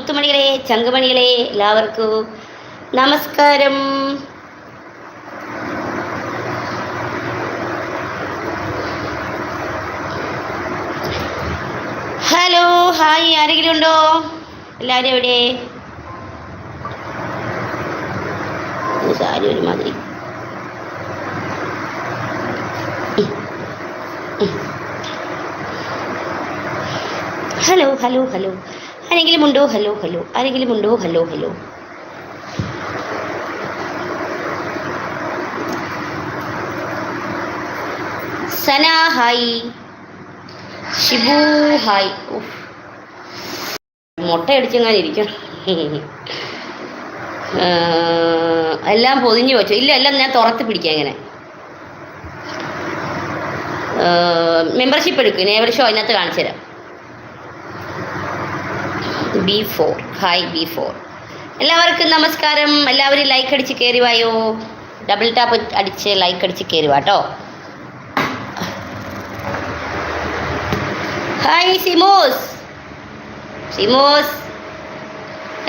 മുത്തുമണികളെ ചങ്കുമണികളെ എല്ലാവർക്കും നമസ്കാരം. Hello hi ആരെങ്കിലും ഉണ്ടോ? എല്ലാവരും എവിടെ? സാരി ഒരുമാതിരി. Hello hello hello. ആരെങ്കിലും ഉണ്ടോ? Hello hello. ആരെങ്കിലും ഉണ്ടോ? Hello hello. Sana hi. Shibu hi. ഉഫ്. മുട്ട അടിച്ചെങ്ങനെ ഇരിക്കണം ആ, എല്ലാം പൊതിഞ്ഞു വെച്ചു. ഇല്ല എല്ലാം ഞാൻ തുറത്ത് പിടിക്കാം ഇങ്ങനെ. മെമ്പർഷിപ്പ് എടുക്കും. നേവർ ഷോ അതിനകത്ത് കാണിച്ചു തരാം B four hi B four എല്ലാവർക്കും നമസ്കാരം. എല്ലാവരും ലൈക്ക് അടിച്ച് കയറി വായോ ഡബിൾ ടാപ്പ് അടിച്ച് ലൈക്ക് അടിച്ച് കയറി വാട്ടോ ഹായ് സിമോസ് സിമോസ്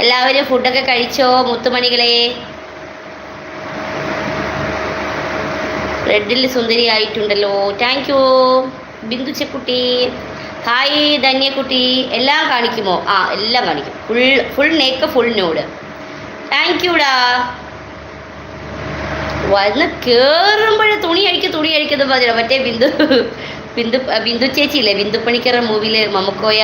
എല്ലാവരും ഫുഡൊക്കെ കഴിച്ചോ മുത്തുമണികളെ? റെഡിൽ സുന്ദരി ആയിട്ടുണ്ടല്ലോ താങ്ക് യു ബിന്ദു ചെക്കുട്ടി ഹായ് ധന്യക്കുട്ടി. എല്ലാം കാണിക്കുമോ? ആ എല്ലാം കാണിക്കും. ഫുൾ ഫുൾ നേക്ക് ഫുൾ നോട് താങ്ക് യുടാ വന്ന് കേറുമ്പോഴേ തുണി അഴിക്ക് തുണി അഴിക്കുന്നത് പറഞ്ഞില്ല. മറ്റേ ബിന്ദു ബിന്ദു ബിന്ദു ചേച്ചി ഇല്ലേ ബിന്ദു പണിക്കറ മൂവിയിൽ മമ്മക്കോയ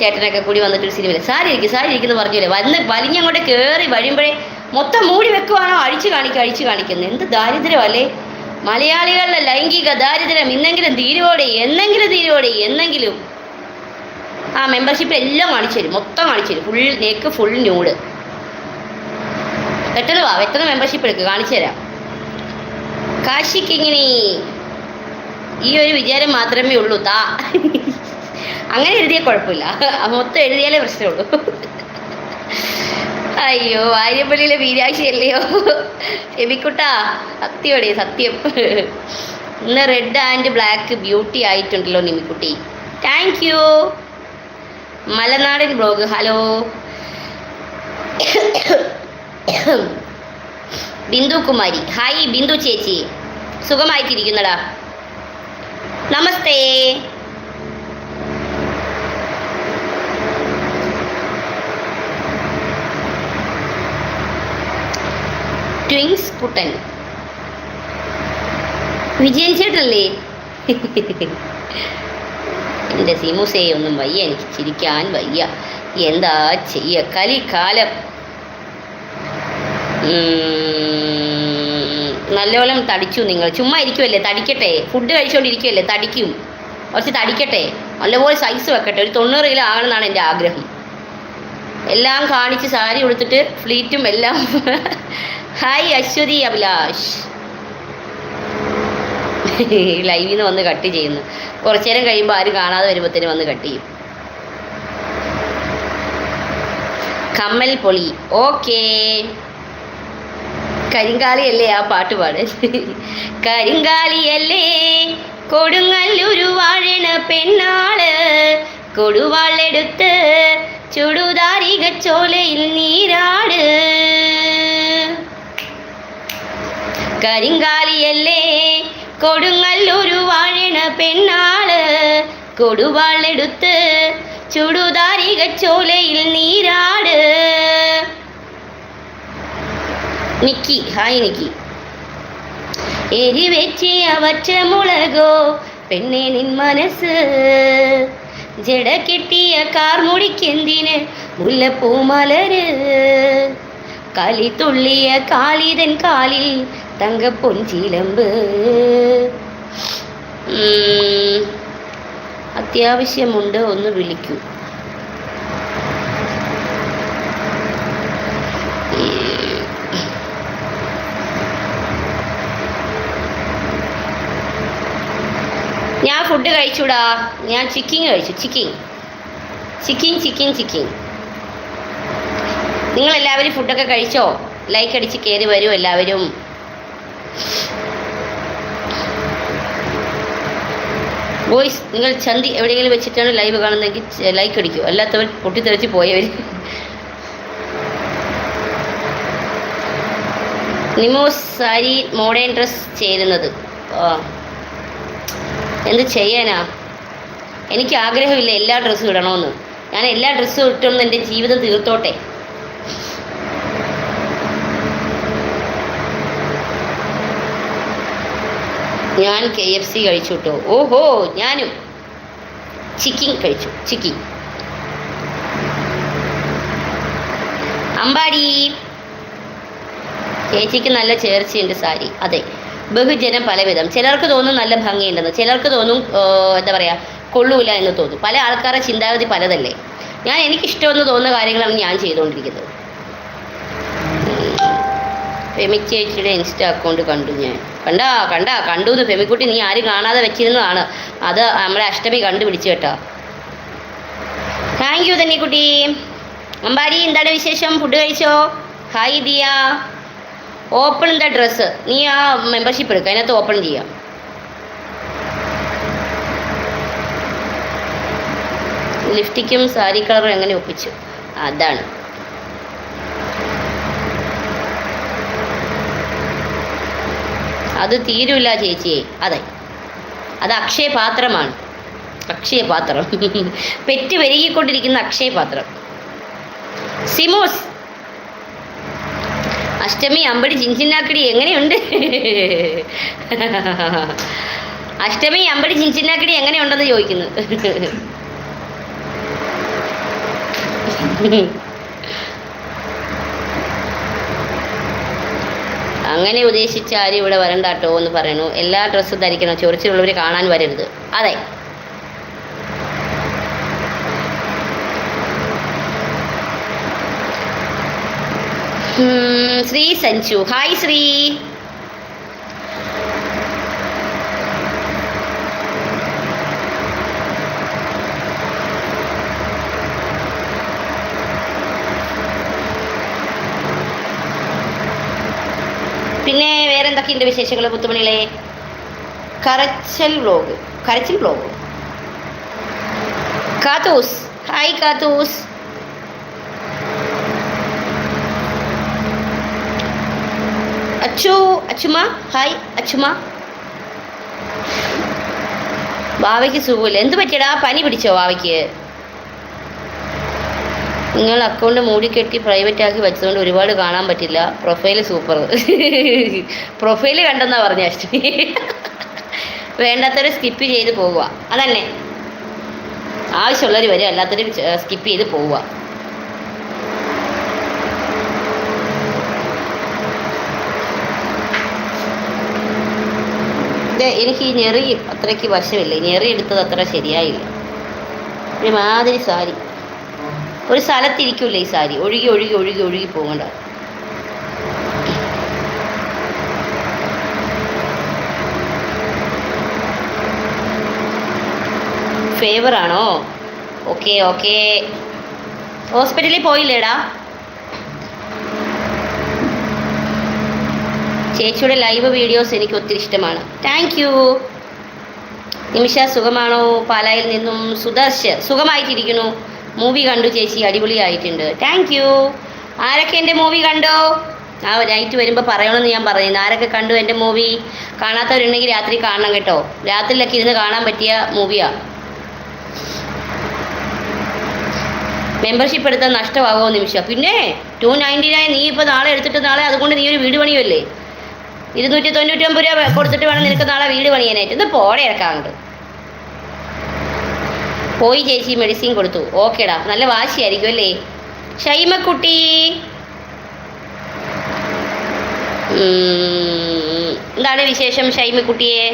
ചേട്ടനൊക്കെ കൂടി വന്നിട്ടൊരു സിനിമയിൽ സാരി ഇരിക്കും സാരി ഇരിക്കുന്നു പറഞ്ഞില്ലേ? വന്ന് വലിഞ്ഞങ്ങോട്ട് കയറി വഴിയുമ്പോഴേ മൊത്തം മൂടി വെക്കുവാണോ? അഴിച്ചു കാണിക്കുക അഴിച്ചു കാണിക്കുന്നത് എന്ത് ദാരിദ്ര്യമല്ലേ മലയാളികളുടെ ലൈംഗിക ദാരിദ്ര്യം ഇന്നെങ്കിലും തീരുവോടെ എന്നെങ്കിലും തീരുവോടെ എന്നെങ്കിലും. ആ മെമ്പർഷിപ്പ് എല്ലാം കാണിച്ചു തരും മൊത്തം കാണിച്ചു തരും. ഫുൾ നേക്ക് ഫുൾ ന്യൂഡ് പെട്ടെന്ന് വാ പെട്ടെന്ന് മെമ്പർഷിപ്പ് എടുക്കുക കാണിച്ചു തരാം. കാശിക്കിങ്ങിനി ഈ ഒരു വിചാരം മാത്രമേ ഉള്ളൂ താ അങ്ങനെ എഴുതിയാൽ കുഴപ്പമില്ല. മൊത്തം എഴുതിയാലേ പ്രശ്നമുള്ളൂ. അയ്യോ വാര്യപ്പള്ളിയിലെ വീരാശി അല്ലയോ എബിക്കുട്ടാ സത്യോടെ സത്യം. ഇന്ന് റെഡ് ആൻഡ് ബ്ലാക്ക് ബ്യൂട്ടി ആയിട്ടുണ്ടല്ലോ നിമിക്കുട്ടി. Thank you Malanadan blog hello. Bindu Kumari hi Bindu ചേച്ചി. സുഖമായിട്ടിരിക്കുന്നടാ. നമസ്തേ. ട്വിങ്സ് വിജയം ചേട്ടല്ലേ എന്റെ സിമുസേ ഒന്നും വയ്യ. എനിക്ക് ചിരിക്കാൻ വയ്യ. എന്താ ചെയ്യ? കലിക്കാലം നല്ലോണം തടിച്ചു നിങ്ങൾ. ചുമ്മാ ഇരിക്കുമല്ലേ തടിക്കട്ടെ. ഫുഡ് കഴിച്ചുകൊണ്ടിരിക്കുമല്ലേ തടിക്കും. കുറച്ച് തടിക്കട്ടെ. നല്ലപോലെ സൈസ് വെക്കട്ടെ. ഒരു തൊണ്ണൂറ് കിലോ ആകണമെന്നാണ് എന്റെ ആഗ്രഹം. എല്ലാം കാണിച്ച് സാരി ഉടുത്തിട്ട് ഫ്ലീറ്റും എല്ലാം ഹായ് അശ്വതി അഭിലാഷ് ലൈവിൽ നിന്ന് വന്ന് കട്ട് ചെയ്യുന്നു. കുറച്ചു നേരം കഴിയുമ്പോൾ ആരും കാണാതെ വരുമ്പോഴത്തേന് വന്ന് കട്ട് ചെയ്യും. കമ്മൽ പൊളി. ഓക്കേ കരിങ്കാലിയല്ലേ ആ പാട്ട് പാട്? കരിങ്കാലിയല്ലേ. കൊടുങ്ങല്ലൊരു വാഴണ പെണ്ണാൾ. കൊടുവാളെടുത്ത് ചുടുതാരിക ചോലയിൽ നീരാട്. കരിങ്കാലിയല്ലേ? കൊടുങ്ങല്ലൊരു വാഴണ പെണ്ണാൾ. കൊടുവാളെടുത്ത് ചുടുതാരിക ചോലയിൽ നീരാട്. നിക്കി ഹായ് നിക്കി. എരിവെച്ച് അവറ്റ മുളകോ? പെണ്ണെ നിൻ മനസ്സ്. ജട കെട്ടിയ കാർമുടിക്കെന്തിന് മുല്ലപ്പൂമലര് കളി തുള്ളിയ കാളിതൻ കാലിൽ തങ്കപ്പൊൻചിലമ്പ് ഉം, അത്യാവശ്യമുണ്ട് ഒന്ന് വിളിക്കൂ. ഞാൻ ഫുഡ് കഴിച്ചൂടാ. ഞാൻ ചിക്കിങ് കഴിച്ചു ചിക്കിങ് ചിക്കിങ് ചിക്കിങ് ചിക്കിങ് നിങ്ങൾ എല്ലാവരും ഫുഡൊക്കെ കഴിച്ചോ? ലൈക്ക് അടിച്ച് കയറി വരൂ എല്ലാവരും. ബോയ്സ് നിങ്ങൾ ചന്തി എവിടെയെങ്കിലും വെച്ചിട്ടാണ് ലൈവ് കാണുന്നതെങ്കിൽ ലൈക്ക് അടിക്കൂ. അല്ലാത്തവർ പൊട്ടിത്തെറിച്ച് പോയവർ നിമോസ് സാരി മോഡേൺ ഡ്രസ് ചേരുന്നത്. എന്ത് ചെയ്യാനാ? എനിക്ക് ആഗ്രഹമില്ല എല്ലാ ഡ്രസ്സും ഇടണമെന്ന്. ഞാൻ എല്ലാ ഡ്രസ്സും ഇട്ടൊന്ന് എന്റെ ജീവിതം തീർത്തോട്ടെ. ഞാൻ കെ എഫ് സി കഴിച്ചു കേട്ടോ ഓഹോ ഞാനും. ചിക്കിൻ കഴിച്ചു. ചിക്കി അമ്പാടി. ചേച്ചിക്ക് നല്ല ചേർച്ചയുണ്ട് സാരി. അതെ. ബഹുജനം പലവിധം. ചിലർക്ക് തോന്നും നല്ല ഭംഗിയുണ്ടെന്ന്. ചിലർക്ക് തോന്നും എന്താ പറയാ കൊള്ളൂല എന്ന് തോന്നും. പല ആൾക്കാരുടെ ചിന്താഗതി പലതല്ലേ. ഞാൻ എനിക്കിഷ്ടമെന്ന് തോന്നുന്ന കാര്യങ്ങളാണ് ഞാൻ ചെയ്തുകൊണ്ടിരിക്കുന്നത്. ഫെമി ചേച്ചിയുടെ ഇൻസ്റ്റ അക്കൗണ്ട് കണ്ടു ഞാൻ. കണ്ടാ കണ്ടാ കണ്ടു ഫെമിക്കുട്ടി നീ ആരും കാണാതെ വെച്ചിരുന്നതാണ്. അത് നമ്മളെ അഷ്ടമി കണ്ടുപിടിച്ചു കേട്ടോ. താങ്ക് യു കുട്ടി. അമ്പാരി എന്താണ് വിശേഷം? ഫുഡ് കഴിച്ചോ? Hi Diya. Open the dress നീ ആ മെമ്പർഷിപ്പ് എടുക്കുക അതിനകത്ത് ഓപ്പൺ ചെയ്യാം. ലിഫ്റ്റിക്കും സാരി കളറും എങ്ങനെ ഒപ്പിച്ചു? അതാണ്. അത് തീരൂല ചേച്ചിയെ. അതെ. അത് അക്ഷയപാത്രമാണ്. അക്ഷയപാത്രം. പെറ്റ് പെരുകിക്കൊണ്ടിരിക്കുന്ന അക്ഷയപാത്രം. സിമോസ്. അഷ്ടമി അമ്പടി ചിഞ്ചിന്നാക്കടി എങ്ങനെയുണ്ട്? അഷ്ടമി അമ്പടി ചിഞ്ചിന്നാക്കടി എങ്ങനെയുണ്ടെന്ന് ചോദിക്കുന്നു. അങ്ങനെ ഉദ്ദേശിച്ച ആരും ഇവിടെ വരണ്ടാട്ടോ എന്ന് പറയുന്നു. എല്ലാ ഡ്രസ്സും ധരിക്കണം. ചൊറിച്ചിലുള്ളവർ കാണാൻ വരരുത്. അതെ. ശ്രീ സഞ്ജു. ഹായ് ശ്രീ പിന്നെ എന്തൊക്കെയുണ്ട് വിശേഷങ്ങൾ മുത്തുമണികളെ? കരച്ചൽ വ്ലോഗ്. കരച്ചിൽ vlog. Kathoos hi Kathoos Achu Achuma hi Achuma വാവയ്ക്ക് സുഖമില്ല. എന്ത് പറ്റിയടാ? പനി പിടിച്ചോ വാവയ്ക്ക്? നിങ്ങൾ അക്കൗണ്ട് മൂടിക്കെട്ടി പ്രൈവറ്റ് ആക്കി വെച്ചതുകൊണ്ട് ഒരുപാട് കാണാൻ പറ്റില്ല. പ്രൊഫൈൽ സൂപ്പർ പ്രൊഫൈൽ കണ്ടെന്നാ പറഞ്ഞ അഷ്ടമി വേണ്ടാത്തവരെ സ്കിപ്പ് ചെയ്ത് പോവുക. അതന്നെ ആവശ്യമുള്ളവർ വരും അല്ലാത്തവർ സ്കിപ്പ് ചെയ്ത് പോവുക. എനിക്ക് ഈ ഞെറി അത്രയ്ക്ക് വശമില്ല. ഞെറി എടുത്തത് അത്ര ശരിയായില്ല. ഒരുമാതിരി സാരി. ഒരു സ്ഥലത്തിരിക്കില്ല ഈ സാരി? ഒഴുകി ഒഴുകി ഒഴുകി ഒഴുകി പോകണ്ട. ഫേവർ ആണോ? ഓക്കെ ഓക്കെ ഹോസ്പിറ്റലിൽ പോയില്ലേടാ? ചേച്ചിയുടെ ലൈവ് വീഡിയോസ് എനിക്ക് ഒത്തിരി ഇഷ്ടമാണ്. താങ്ക് യു നിമിഷ സുഖമാണോ? പാലായിൽ നിന്നും സുദർശ് സുഖമായിട്ടിരിക്കുന്നു. മൂവി കണ്ടു ചേച്ചി അടിപൊളിയായിട്ടുണ്ട്. താങ്ക് യു ആരൊക്കെ എന്റെ മൂവി കണ്ടോ? ആ നൈറ്റ് വരുമ്പോൾ പറയണമെന്ന് ഞാൻ പറയുന്നു. ആരൊക്കെ കണ്ടു എന്റെ മൂവി കാണാത്തവരുണ്ടെങ്കിൽ രാത്രി കാണണം കേട്ടോ. രാത്രിയിലൊക്കെ ഇരുന്ന് കാണാൻ പറ്റിയ മൂവിയാണ് മെമ്പർഷിപ്പ് എടുത്താൽ നഷ്ടമാകുമോ നിമിഷം പിന്നെ ടു നയന്റി നയൻ നീ ഇപ്പോൾ നാളെ എടുത്തിട്ട് നാളെ അതുകൊണ്ട് നീ ഒരു വീട് പണിയല്ലേ ഇരുന്നൂറ്റി തൊണ്ണൂറ്റി ഒമ്പത് രൂപ കൊടുത്തിട്ട് വേണം നിനക്ക് നാളെ വീട് പണിയാനായിട്ട്. ഇത് പോടെ ഇറക്കാറുണ്ട് പോയി ചേച്ചി മെഡിസിൻ കൊടുത്തു. ഓക്കേടാ. നല്ല വാശിയായിരിക്കും അല്ലേ? ഷൈമക്കുട്ടി. എന്താണ് വിശേഷം ഷൈമക്കുട്ടിയെ?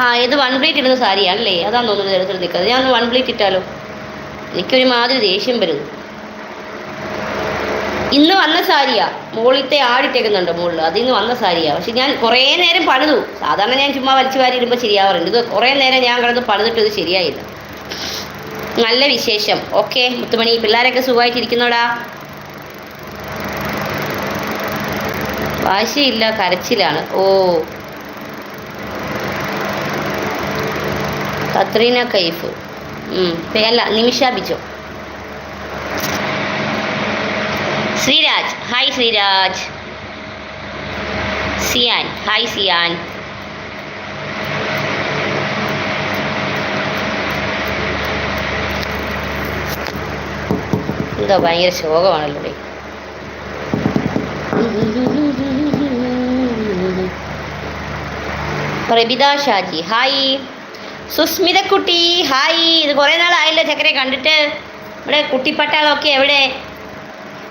ആ ഇത് വൺ പ്ലേറ്റ് ഇടുന്ന സാരിയാണല്ലേ അതാണ് തോന്നുന്നത് എടുത്തിട്ട് നിൽക്കുന്നത്. ഞാൻ വൺ പ്ലേറ്റ് ഇട്ടാലോ? എനിക്കൊരു മാതിരി ദേഷ്യം വരുന്നു. ഇന്ന് വന്ന സാരിയാ. മുകളിലത്തെ ആടിട്ടേക്കുന്നുണ്ട് മുകളിൽ അത് ഇന്ന് വന്ന സാരിയാ. പക്ഷെ ഞാൻ കുറേ നേരം പണിതു. സാധാരണ ഞാൻ ചുമ്മാ വലിച്ചു വാരി ഇടുമ്പോൾ ശരിയാവാറുണ്ട്. ഇത് കുറേ നേരം ഞാൻ കിടന്ന് പണിതിട്ട് ഇത് ശരിയായില്ല. നല്ല വിശേഷം. ഓക്കെ മുത്തുമണി. പിള്ളേരൊക്കെ സുഖമായിട്ടിരിക്കുന്നോടാ? വാശിയില്ല കരച്ചിലാണ്. ഓ. കത്രീന കൈഫ്. അല്ല നിമിഷ ബിജു. ശ്രീരാജ്. ഹായ് ശ്രീരാജ്. സിയാൻ. ഹായ് സിയാൻ. എന്താ ഭയങ്കര ശോകമാണല്ലോ. പ്രഭിത ഷാജി. ഹായ് സുസ്മിത കുട്ടി ഹായ് ഇത് കുറേ നാളായില്ല ചക്കരെ കണ്ടിട്ട്. ഇവിടെ കുട്ടിപ്പട്ടാളൊക്കെ എവിടെ?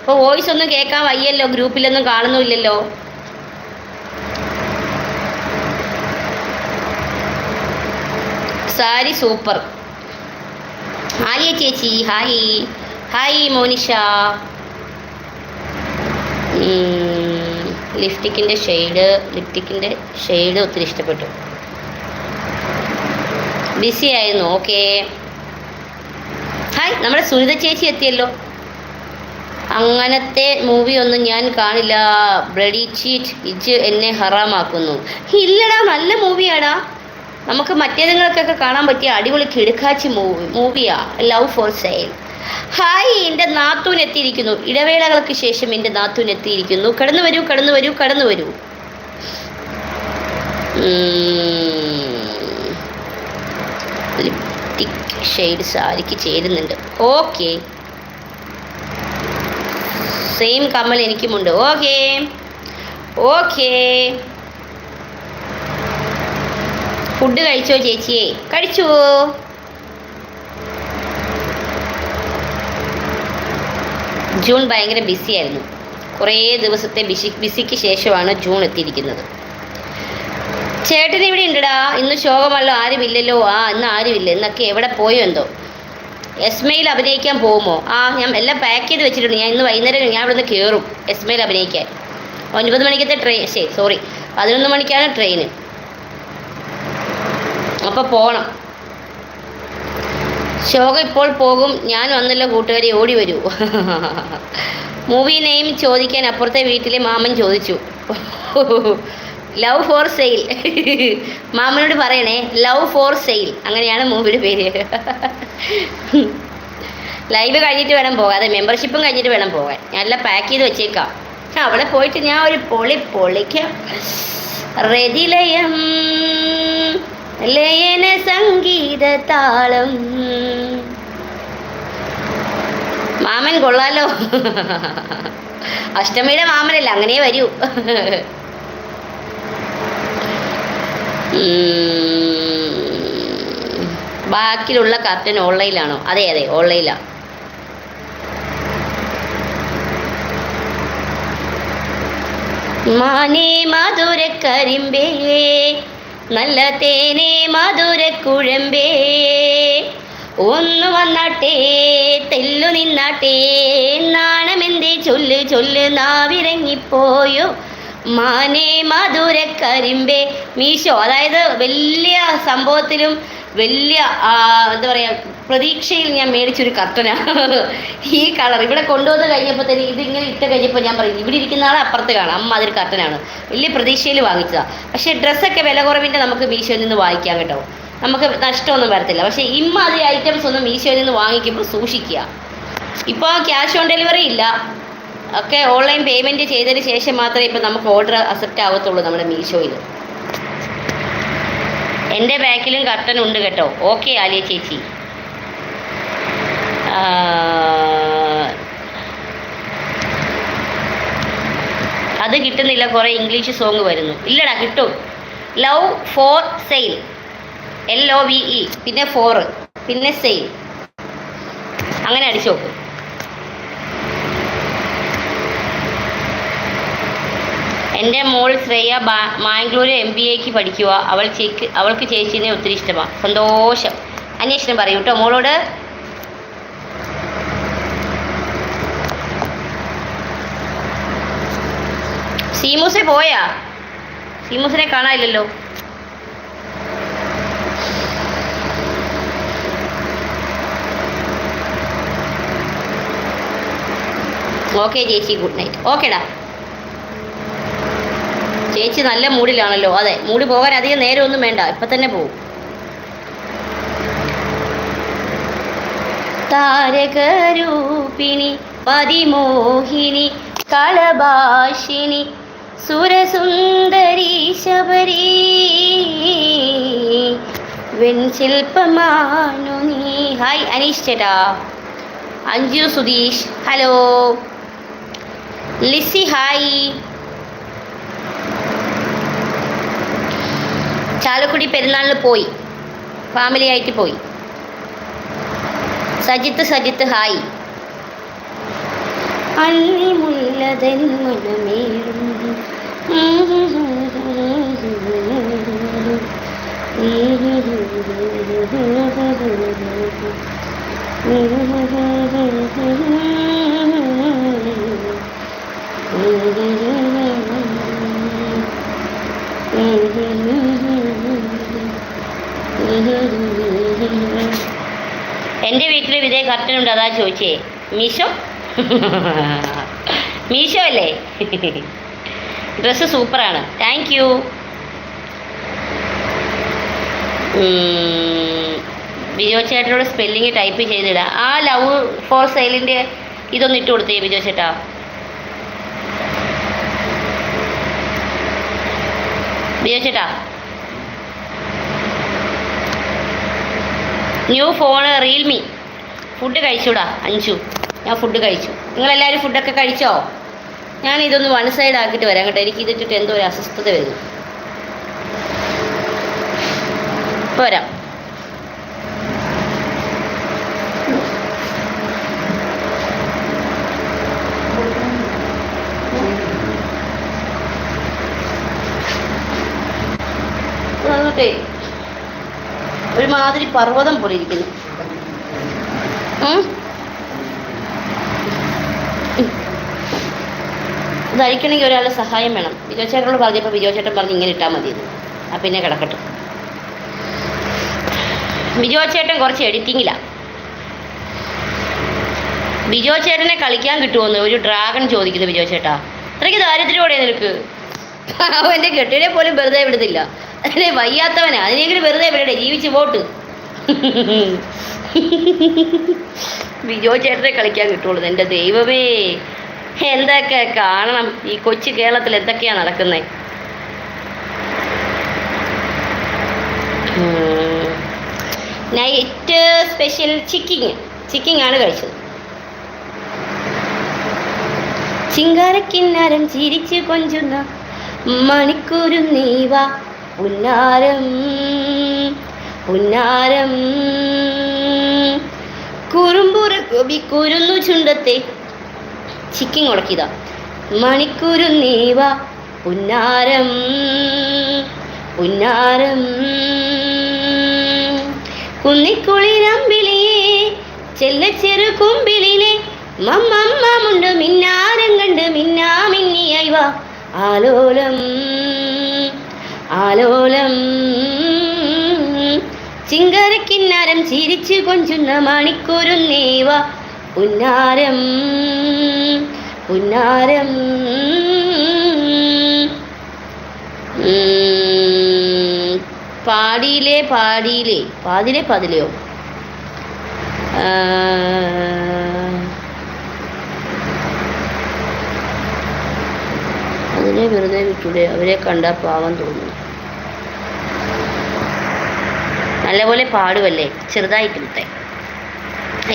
ഇപ്പോൾ വോയിസ് ഒന്നും കേൾക്കാൻ വയ്യല്ലോ ഗ്രൂപ്പിലൊന്നും കാണുന്നുമില്ലല്ലോ. സാരി സൂപ്പർ. ആലിയ ചേച്ചി ഹായ്. ഹായ് മോനിഷ. ലിപ്സ്റ്റിക്കിന്റെ ഷെയ്ഡ് ലിപ്സ്റ്റിക്കിന്റെ ഷെയ്ഡ് ഒത്തിരി ഇഷ്ടപ്പെട്ടു. ബിസി ആയിരുന്നു ഓക്കെ. ഹായ് നമ്മുടെ സുനിത ചേച്ചി എത്തിയല്ലോ. അങ്ങനത്തെ മൂവി ഒന്നും ഞാൻ കാണില്ല. ബ്ലഡി ചീറ്റ് ഇജ് എന്നെ ഹറാമാക്കുന്നു. ഇല്ലടാ നല്ല മൂവിയാടാ നമുക്ക് മറ്റേതുങ്ങൾക്കൊക്കെ കാണാൻ പറ്റിയ അടിപൊളി കിടുക്കാച്ചി മൂവി മൂവിയാ ലവ് ഫോർ സെയിൽ ഹായ് എന്റെ നാത്തൂൻ എത്തിയിരിക്കുന്നു. ഇടവേളകൾക്ക് ശേഷം എന്റെ നാത്തൂൻ എത്തിയിരിക്കുന്നു. കടന്നു വരൂ കടന്നു വരൂ കടന്നു വരൂ. ലിപ്റ്റിക് ഷെയ്ഡ് സാരിക്ക് ചേരുന്നുണ്ട്? ഓക്കെ സെയിം കമ്മൽ എനിക്കുമുണ്ട്. ഓക്കെ ഓക്കെ ഫുഡ് കഴിച്ചോ ചേച്ചിയെ? കഴിച്ചു? ജൂൺ ഭയങ്കര ബിസി ആയിരുന്നു. കുറേ ദിവസത്തെ ബിസി ബിസിക്ക് ശേഷമാണ് ജൂൺ എത്തിയിരിക്കുന്നത്. ചേട്ടൻ ഇവിടെ ഉണ്ടടാ. ഇന്ന് ശോകമല്ലോ ആരുമില്ലല്ലോ. ആ ഇന്ന് ആരുമില്ല. ഇന്നൊക്കെ എവിടെ പോയോ എന്തോ. എസ്മയിൽ അഭിനയിക്കാൻ പോകുമോ? ആ ഞാൻ എല്ലാം പാക്ക് ചെയ്ത് വെച്ചിട്ടുണ്ട്. ഞാൻ ഇന്ന് വൈകുന്നേരം ഞാൻ ഇവിടുന്ന് കയറും എസ്മയിൽ അഭിനയിക്കാൻ. ഒൻപത് മണിക്കത്തെ ട്രെയിൻ ശരി സോറി പതിനൊന്ന് മണിക്കാണ് ട്രെയിന് അപ്പോൾ പോകണം ശോക ഇപ്പോൾ പോകും. ഞാൻ വന്നല്ലോ കൂട്ടുകാരി ഓടി വരൂ. മൂവി നെയിം ചോദിക്കാൻ അപ്പുറത്തെ വീട്ടിലെ മാമൻ ചോദിച്ചു. ലവ് ഫോർ സെയിൽ മാമനോട് പറയണേ ലവ് ഫോർ സെയിൽ അങ്ങനെയാണ് മൂവിയുടെ പേര്. ലൈവ് കഴിഞ്ഞിട്ട് വേണം പോകാം അതെ മെമ്പർഷിപ്പും കഴിഞ്ഞിട്ട് വേണം പോകാൻ. നല്ല പാക്ക് ചെയ്ത് വെച്ചേക്കാം. അവിടെ പോയിട്ട് ഞാൻ ഒരു പൊളി പൊളിക്കാം. റെതിലയം ലയന സംഗീത താളം മാമൻ കൊള്ളാലോ. അഷ്ടമിയുടെ മാമനല്ല അങ്ങനെ വരൂ. ഉം. ബാക്കിയുള്ള കർട്ടൻ ഓൺലൈനിലാണോ? അതെ അതെ ഓൺലൈനിലാണ് മാനേ മധുര കരിമ്പേ നല്ല തേനേ മധുര കുഴമ്പേ. ഒന്ന് വന്നാട്ടെ തെല്ലു നിന്നാട്ടെ നാണമെന്തേ ചൊല്ല് ചൊല്ല് നാവിറങ്ങിപ്പോയോ. മാനേ മധുര കരിമ്പേ. മീശോ അതായത് വലിയ സംഭവത്തിലും വലിയ എന്താ പറയുക പ്രതീക്ഷയിൽ ഞാൻ മേടിച്ചൊരു കർട്ടനാണ് ഈ കളർ ഇവിടെ കൊണ്ടുവന്ന് കഴിഞ്ഞപ്പോൾ തന്നെ ഇതിങ്ങനെ ഇട്ട് കഴിഞ്ഞപ്പോൾ ഞാൻ പറയും ഇവിടെ ഇരിക്കുന്ന ആളെ അപ്പുറത്ത് കാണാം. അമ്മ അതൊരു കർട്ടനാണ്. വലിയ പ്രതീക്ഷയിൽ വാങ്ങിച്ചതാണ് പക്ഷേ ഡ്രസ്സൊക്കെ വില കുറവിന്റെ നമുക്ക് മീശോയിൽ നിന്ന് വാങ്ങിക്കാം കേട്ടോ. നമുക്ക് നഷ്ടമൊന്നും വരത്തില്ല. പക്ഷേ ഇമ്മാതിരി ഐറ്റംസ് ഒന്നും മീശോയിൽ നിന്ന് വാങ്ങിക്കുമ്പോൾ സൂക്ഷിക്കുക. ഇപ്പോൾ ക്യാഷ് ഓൺ ഡെലിവറി ഇല്ല. ഒക്കെ ഓൺലൈൻ പേയ്മെന്റ് ചെയ്തതിന് ശേഷം മാത്രമേ ഇപ്പം നമുക്ക് ഓർഡർ അക്സെപ്റ്റ് ആവത്തുള്ളൂ നമ്മുടെ മീഷോയിൽ. എന്റെ ബാക്കിലും കർട്ടൻ ഉണ്ട് കേട്ടോ. ഓക്കെ ആലിയ ചേച്ചി. അത് കിട്ടുന്നില്ല കുറേ ഇംഗ്ലീഷ് സോങ് വരുന്നു. ഇല്ലടാ കിട്ടും. Love for sale L O V E പിന്നെ ഫോർ പിന്നെ സെയിൽ അങ്ങനെ അടിച്ചു നോക്കും. എന്റെ മോൾ ശ്രേയ മാംഗ്ലൂർ എം ബി എക്ക് പഠിക്കുക അവൾ ചേക്ക് അവൾക്ക് ചേച്ചീനെ ഒത്തിരി ഇഷ്ടമാണ് സന്തോഷം. അന്വേഷണം പറയൂ കേട്ടോ മോളോട്. സീമൂസെ പോയാ? സീമൂസിനെ കാണാനില്ലല്ലോ. ഓക്കെ ചേച്ചി ഗുഡ് നൈറ്റ്. ഓക്കേടാ. ചേച്ചി നല്ല മൂടിലാണല്ലോ. അതെ മൂടി പോകാൻ അധികം നേരമൊന്നും വേണ്ട. ഇപ്പൊ തന്നെ പോകും താരകരൂപിണി പതിമോഹിനി കളഭാഷിണി സുരസുന്ദരി ശബരി വെൺശില്പമാണു നീ. ഹായ് അനീഷ് ചേട്ടാ. അഞ്ജു സുധീഷ്. ഹലോ. ലിസി ഹായ്. ചാലക്കുടി പെരുന്നാളിന് പോയി. ഫാമിലി ആയിട്ട് പോയി. സജിത്ത് സജിത്ത് ഹായ്. അള്ളിമുള്ളതൻ മനമേറും എന്റെ വീട്ടിൽ ഇതേ കർട്ടനുണ്ട് അതാ ചോദിച്ചേ. മീശോ? മീശോ അല്ലേ? ഡ്രസ്സ് സൂപ്പറാണ് താങ്ക് യു ബിജോ ചേട്ടനോട് സ്പെല്ലിങ് ടൈപ്പ് ചെയ്തിടാം. ആ ലവ് ഫോർ സെയിലിന്റെ ഇതൊന്ന് ഇട്ട് കൊടുത്തേ ബിജോ ചേട്ടാ. ബിജോ ചേട്ടാ ന്യൂ ഫോണ് റിയൽമി ഫുഡ് കഴിച്ചൂടാ അഞ്ചു. ഞാൻ ഫുഡ് കഴിച്ചു. നിങ്ങളെല്ലാവരും ഫുഡൊക്കെ കഴിച്ചോ? ഞാൻ ഇതൊന്ന് വൺ സൈഡ് ആക്കിയിട്ട് വരാം കേട്ടോ. എനിക്ക് ഇതിട്ടിട്ട് എന്തോ ഒരു അസ്വസ്ഥത വരുന്നു. ഇപ്പൊ വരാം ഇത് വന്നിട്ടേ ഒരുമാതിരി പർവതം പോലെ ഇരിക്കുന്നു. ധരിക്കണമെങ്കിൽ ഒരാളെ സഹായം വേണം. വിജയചേട്ടനോട് പറഞ്ഞപ്പോൾ വിജയചേട്ടൻ പറഞ്ഞ് ഇങ്ങനെ ഇട്ടാൽ മതി. ആ പിന്നെ കിടക്കട്ടെ. വിജയചേട്ടൻ കുറച്ച് എഡിറ്റിങ്ങിലാണ് ബിജോ ചേട്ടനെ കളിക്കാൻ കിട്ടുമെന്ന് ഒരു ഡ്രാഗൺ ചോദിക്കുന്നു വിജയചേട്ടാ. അത്രയ്ക്ക് ദാരിദ്ര്യമോടെ നിനക്ക്? അവന്റെ കെട്ടിനെ പോലും വെറുതെ വിടുന്നില്ല. അല്ലേ വയ്യാത്തവനാ. അതിനെങ്കിലും വെറുതെ വിടട്ടെ. ജീവിച്ച് പോട്ട്. ബിജോ ചേട്ടനെ കളിക്കാൻ കിട്ടുള്ളൂ എന്റെ ദൈവമേ. എന്തൊക്കെ കാണണം? ഈ കൊച്ചു കേരളത്തിൽ എന്തൊക്കെയാ നടക്കുന്നത് നൈറ്റ് സ്പെഷ്യൽ ചിക്കിങ്. ചിക്കിങ് ആണ് കഴിച്ചത്. ചിങ്കാരക്കിന്നാരം ചിരിച്ച് കൊഞ്ചുന്ന മണിക്കൂരും നീവ. പുന്നാരം പുന്നാരം. കുറുമ്പുറ ഗോപി കുരുന്നു ചുണ്ടത്തെ. ചിക്കിങ് ഉടക്കിയതാ. മണിക്കൂരു നീവ പുന്നാരം പുന്നാരം. കുന്നിക്കുളിരമ്പിളിയെ ചെറു കുമ്പിളിലെ മമ്മമ്മുണ്ട് മിന്നാരം കണ്ട് മിന്നാ മിന്നിയായി വാ. ആലോലം. ആലോലം. ചിങ്കരക്കിന്നാരം ചിരിച്ചു കൊഞ്ചുന്ന മണിക്കൂരു നീവ. പുന്നാരം പുന്നാരം. പാടിയിലേ പാടിയിലെ പാതിലെ പതിലെയോ? അതിനെ വെറുതെ വിട്ടൂടെ? അവരെ കണ്ട പാവം തോന്നുന്നു നല്ലപോലെ പാടുമല്ലേ ചെറുതായിട്ട് വിട്ടെ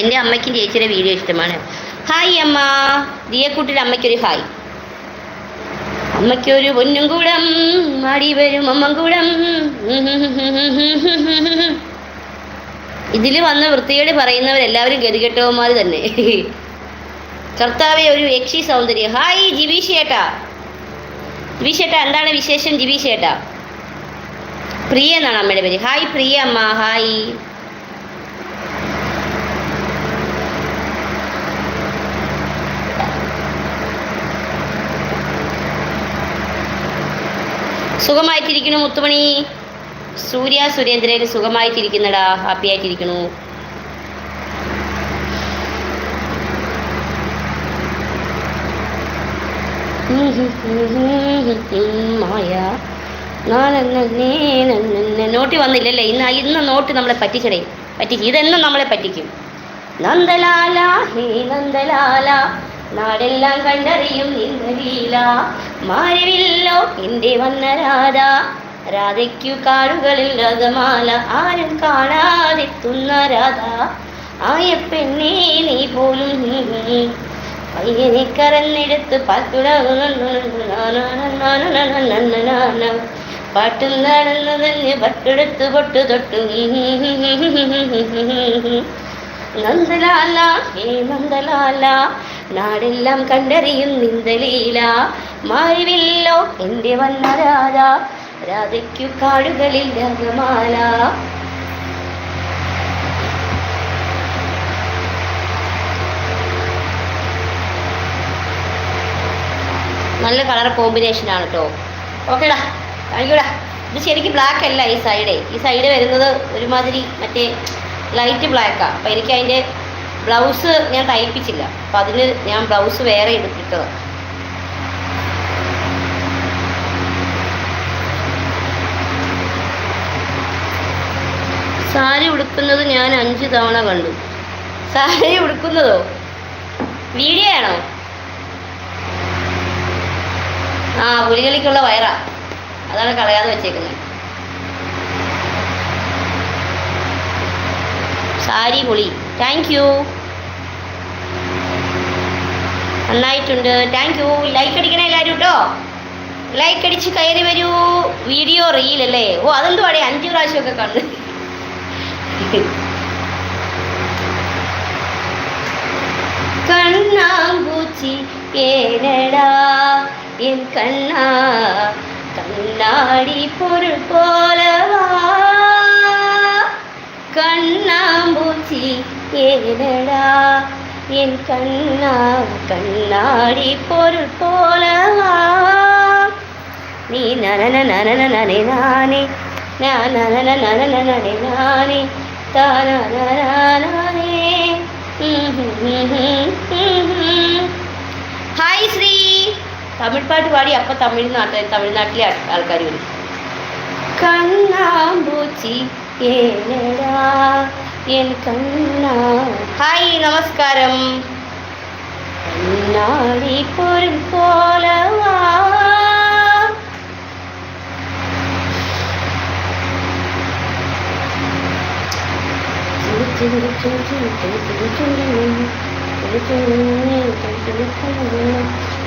എന്റെ അമ്മയ്ക്കും ചേച്ചിയുടെ വീഡിയോ ഇഷ്ടമാണ്. ഹായ് അമ്മ. ദിയക്കുട്ടിയുടെ അമ്മയ്ക്കൊരു ഹായ്. അമ്മയ്ക്കൊരു പൊന്നും കൂടം മാടി വരും അമ്മങ്കൂടം ഇതിൽ വന്ന വൃത്തികേട് പറയുന്നവരെല്ലാവരും ഗതികെട്ടവന്മാർ തന്നെ. കർത്താവെ ഒരു യക്ഷി സൗന്ദര്യം. ഹായ് ജിബീഷ് ചേട്ടാ ജിബീഷ് ചേട്ടാ എന്താണ് വിശേഷം ജിബീഷ് ചേട്ടാ പ്രിയ എന്നാണ് അമ്മയുടെ പേര് ഹായ് പ്രിയ അമ്മ ഹായ് സുഖമായിട്ടിരിക്കണു മുത്തുമണി സൂര്യ സുരേന്ദ്രൻ സുഖമായിട്ടിരിക്കുന്നടാ ഹാപ്പി ആയിട്ടിരിക്കണു. മായ നോട്ടി വന്നില്ലല്ലേ ഇന്ന് ഇന്ന് നോട്ട് നമ്മളെ പറ്റിച്ചടേ പറ്റിക്കും ഇതെന്നും നമ്മളെ പറ്റിക്കും നന്ദലാല ഹേ നന്ദലാല നാടെല്ലാം കണ്ടറിയും നിന്നലീല മാരവില്ലോ എന്റെ വന്ന രാധ രാധയ്ക്കു കാടുകളിൽ രഥമാല ആരും കാണാതെത്തുന്ന രാധ ആയ പെണ്ണേ നീ പോലും പയ്യനെ കറന്നെടുത്ത് പാട്ടുട പാട്ടും നടന്നതന്നെ പട്ടെടുത്ത് പൊട്ടു തൊട്ടു നന്ദലാല ഹേ നന്ദലാല നാടെല്ലാം കണ്ടറിയും നിന്ദലീല മാറിവില്ലോ എന്റെ വന്ന രാധ രാധയ്ക്കു കാടുകളിൽ രാഗമാല നല്ല കളർ കോമ്പിനേഷൻ ആണ് കേട്ടോ ഓക്കേടാ. കഴിക്കൂടാ ഇത് ശരിക്കും ബ്ലാക്ക് അല്ല ഈ സൈഡേ ഈ സൈഡ് വരുന്നത് ഒരുമാതിരി മറ്റേ ലൈറ്റ് ബ്ലാക്കാണ് അപ്പം എനിക്ക് അതിന്റെ ബ്ലൗസ് ഞാൻ തയ്പ്പിച്ചില്ല അപ്പം അതിന് ഞാൻ ബ്ലൗസ് വേറെ എടുത്തിട്ടത്. സാരി ഉടുക്കുന്നത് ഞാൻ അഞ്ച് തവണ കണ്ടു. സാരി ഉടുക്കുന്നതോ? വീഡിയോ ആണോ? ആ പുലികളിക്കുള്ള വയറാ. അതാണ് കളയാതെ വെച്ചേക്കുന്നത്. സാരി പൊളി. താങ്ക് യു നന്നായിട്ടുണ്ട്. താങ്ക് യു ലൈക്ക് അടിക്കണേ എല്ലാവരും കേട്ടോ ലൈക്ക് അടിച്ച് കയറി വരൂ. വീഡിയോ അല്ലേ? ഓ അതെന്തുവാടേ അഞ്ച് പ്രാവശ്യമൊക്കെ കണ്ട്. കണ്ണാങ്കൂച്ചി ഏനടാ എൻ കണ്ണാ. கண்ணாடி பொருள் போலவா? கண்ணாம்பூச்சி ஏனடா? என் கண்ணா கண்ணாடி பொருள் போலவா? நீ நனன நனன நனே நானே நான் நனன நனன நனே நானே தானே ஹாய் ஸ்ரீ. തമിഴ് പാട്ട് പാടി അപ്പൊ തമിഴ്നാട്ടിൽ തമിഴ്നാട്ടിലെ ആൾക്കാർ വരും. കണ്ണാമ്പൂച്ചി ഏനടാ എൻ ചുരു ഹായ് നമസ്കാരം. കണ്ണാടി ചുരു പോലവാ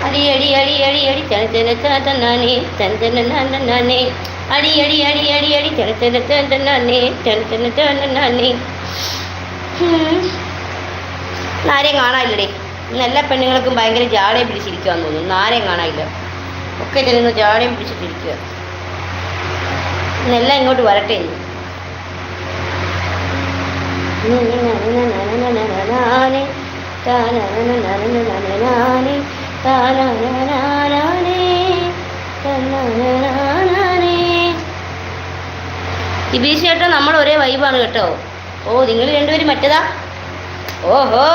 അടി അടി അടി അടി അടി ചനച്ചന ചന ചനാനെ ചന ചന നാനെ അടി അടി അടി അടി അടി ചനച്ചന ചന ചനച്ചന ചന ചന ചനാനെ ആരെയും കാണാനില്ലടേ ഇന്ന് എല്ലാ പെണ്ണുങ്ങൾക്കും ഭയങ്കര ജാടയും പിടിച്ചിരിക്കുകയെന്ന് തോന്നുന്നു ആരെയും കാണാനില്ല ഒക്കെ ചെല്ലുന്ന ജാടയും പിടിച്ചിട്ടിരിക്കുക ഇന്നെല്ലാം ഇങ്ങോട്ട് വരട്ടെ ഇന്ന് ഇബീഷേട്ടോ നമ്മൾ ഒരേ വൈബാണ് കേട്ടോ ഓ നിങ്ങൾ രണ്ടുപേരും മറ്റേതാ ഓഹോ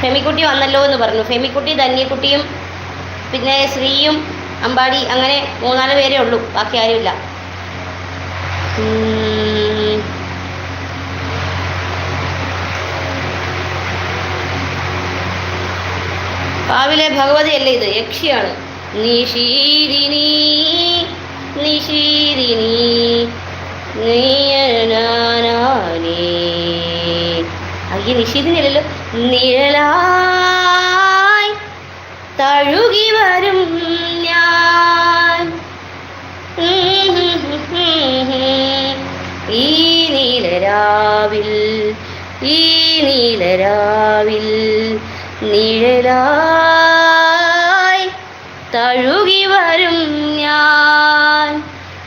ഫെമിക്കുട്ടി വന്നല്ലോ എന്ന് പറഞ്ഞു ഫെമിക്കുട്ടി ധന്യക്കുട്ടിയും പിന്നെ ശ്രീയും അമ്പാടി അങ്ങനെ മൂന്നാൽ പേരേ ഉള്ളൂ ബാക്കി ആരുമില്ല. ഭഗവതി അല്ലേ ഇത്? യക്ഷിയാണ്. നിഷീരിണി നിഷീരിണി നീയനാനാനേ. അയ്യ നിഷീദിനല്ലോ നിഴലാ തഴുകി വരും ഞാൻ. ഈ നീലരാവിൽ ഈ നീലരാവിൽ നിഴലായി തഴുകി വരും ഞാൻ.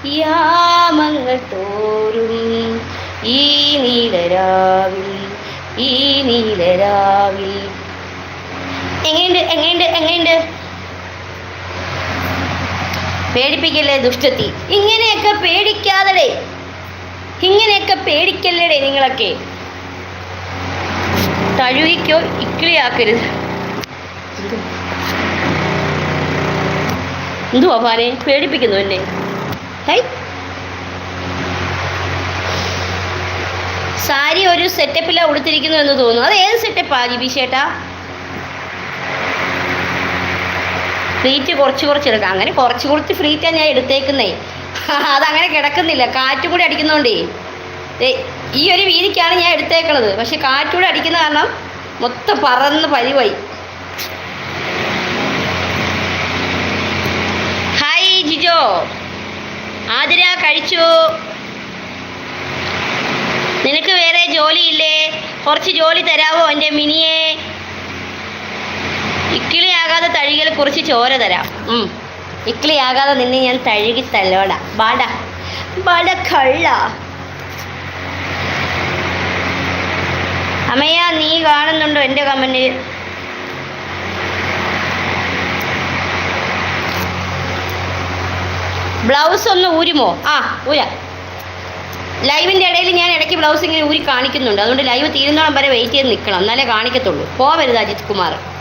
യാമങ്ങൾ തോറും ഈ നീലരാവിൽ ഈ നീലരാവിൽ എങ്ങനെയുണ്ട്? എങ്ങനെയുണ്ട്? പേടിപ്പിക്കല്ലേ ദുഷ്ടത്തി? ഇങ്ങനെയൊക്കെ പേടിക്കാതെ ഇങ്ങനെയൊക്കെ പേടിക്കല്ലേടേ നിങ്ങളൊക്കെ. തഴുകിക്കോ ഇക്കിളിയാക്കരുത്. എന്തുവാ ഭാനെ പേടിപ്പിക്കുന്നു എന്നെ. സാരി ഒരു സെറ്റപ്പിലാണ് ഉടുത്തിരിക്കുന്നു എന്ന് തോന്നുന്നു. അത് ഏത് സെറ്റപ്പാ ജിബി ചേട്ടാ? ഫ്ലീറ്റ് കുറച്ച് കുറച്ച് എടുക്കാം അങ്ങനെ കുറച്ച് കുറച്ച് ഫ്രീറ്റാണ് ഞാൻ എടുത്തേക്കുന്നേ. അതങ്ങനെ കിടക്കുന്നില്ല. കാറ്റും കൂടി അടിക്കുന്നതുകൊണ്ടേ ഈ ഒരു വീതിക്കാണ് ഞാൻ എടുത്തേക്കണത്. പക്ഷെ കാറ്റൂടെ അടിക്കുന്ന കാരണം മൊത്തം പറന്ന് പരിവായി. ഹായ് ജിജോ. ആതിര കഴിച്ചു? നിനക്ക് വേറെ ജോലിയില്ലേ? കുറച്ച് ജോലി തരാവോ എന്റെ മിനിയെ? ഇക്കിളിയാകാതെ തഴുകിയാൽ കുറച്ച് ചോര തരാം. ഇക്കിളിയാകാതെ നിന്നെ ഞാൻ തഴുകി തല്ലോടാ. ബാട. ബാട കള്ള. അമ്മയ്യ നീ കാണുന്നുണ്ടോ എന്റെ കമന്റ് ബ്ലൗസ് ഒന്ന് ഊരുമോ? ആ ഊരാ. ലൈവിന്റെ ഇടയിൽ ഞാൻ ഇടയ്ക്ക് ബ്ലൗസ് ഇങ്ങനെ ഊരി കാണിക്കുന്നുണ്ട്. അതുകൊണ്ട് ലൈവ് തീരുന്നോളം വരെ വെയിറ്റ് ചെയ്ത് നിൽക്കണം. എന്നാലേ കാണിക്കത്തുള്ളൂ. പോവരുത് അജിത് കുമാർ.